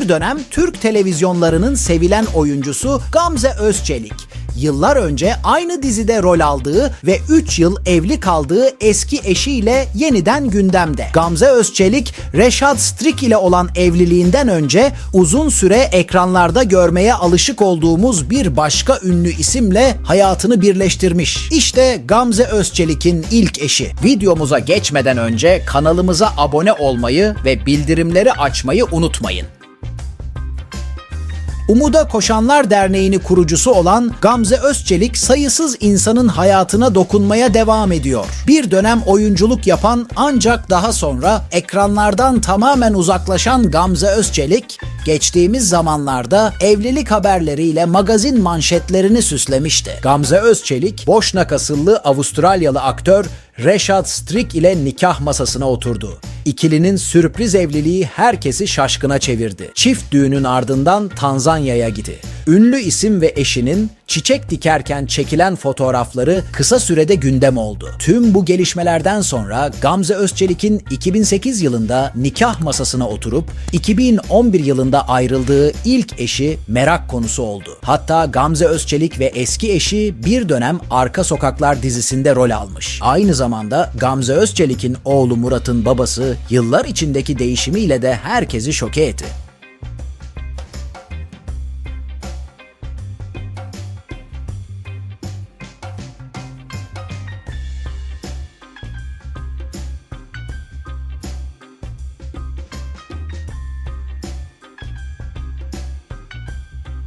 Bir dönem Türk televizyonlarının sevilen oyuncusu Gamze Özçelik. Yıllar önce aynı dizide rol aldığı ve 3 yıl evli kaldığı eski eşiyle yeniden gündemde. Gamze Özçelik, Reşat Strik ile olan evliliğinden önce uzun süre ekranlarda görmeye alışık olduğumuz bir başka ünlü isimle hayatını birleştirmiş. İşte Gamze Özçelik'in ilk eşi. Videomuza geçmeden önce kanalımıza abone olmayı ve bildirimleri açmayı unutmayın. Umuda Koşanlar Derneği'ni kurucusu olan Gamze Özçelik sayısız insanın hayatına dokunmaya devam ediyor. Bir dönem oyunculuk yapan ancak daha sonra ekranlardan tamamen uzaklaşan Gamze Özçelik, geçtiğimiz zamanlarda evlilik haberleriyle magazin manşetlerini süslemişti. Gamze Özçelik, Boşnak asıllı Avustralyalı aktör Reşat Strik ile nikah masasına oturdu. İkilinin sürpriz evliliği herkesi şaşkına çevirdi. Çift düğünün ardından Tanzanya'ya gitti. Ünlü isim ve eşinin çiçek dikerken çekilen fotoğrafları kısa sürede gündem oldu. Tüm bu gelişmelerden sonra Gamze Özçelik'in 2008 yılında nikah masasına oturup 2011 yılında ayrıldığı ilk eşi merak konusu oldu. Hatta Gamze Özçelik ve eski eşi bir dönem Arka Sokaklar dizisinde rol almış. Aynı zamanda Gamze Özçelik'in oğlu Murat'ın babası yıllar içindeki değişimiyle de herkesi şoke etti.